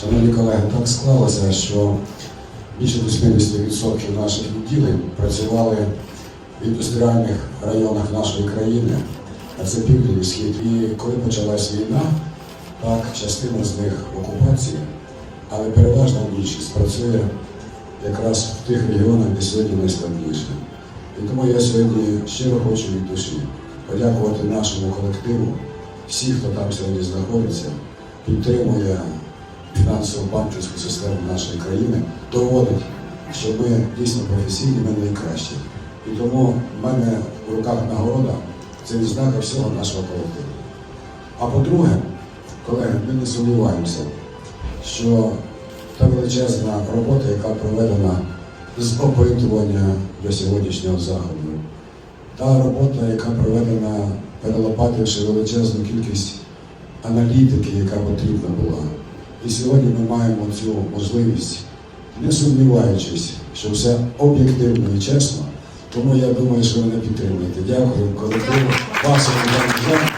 Шановні колеги, так склалося, що більше 80% наших відділень працювали в індустріальних районах нашої країни, а це південь і схід. І коли почалась війна, так, частина з них в окупації, але переважна більшість працює якраз в тих регіонах, де сьогодні найскладніше. І тому я сьогодні щиро хочу від душі подякувати нашому колективу, всіх, хто там сьогодні знаходиться, підтримує фінансово банківську систему нашої країни, доводить, що ми дійсно професійні, ми найкращі. І тому в мене в руках нагорода це відзнака всього нашого колективу. А по-друге, колеги, ми не сумніваємося, що та величезна робота, яка проведена з опитування до сьогоднішнього заходу, та робота, яка проведена, перелопативши величезну кількість аналітики, яка потрібна була. І сьогодні ми маємо цю можливість, не сумніваючись, що все об'єктивно і чесно. Тому я думаю, що ви не підтримуєте. Дякую колективу, організатору.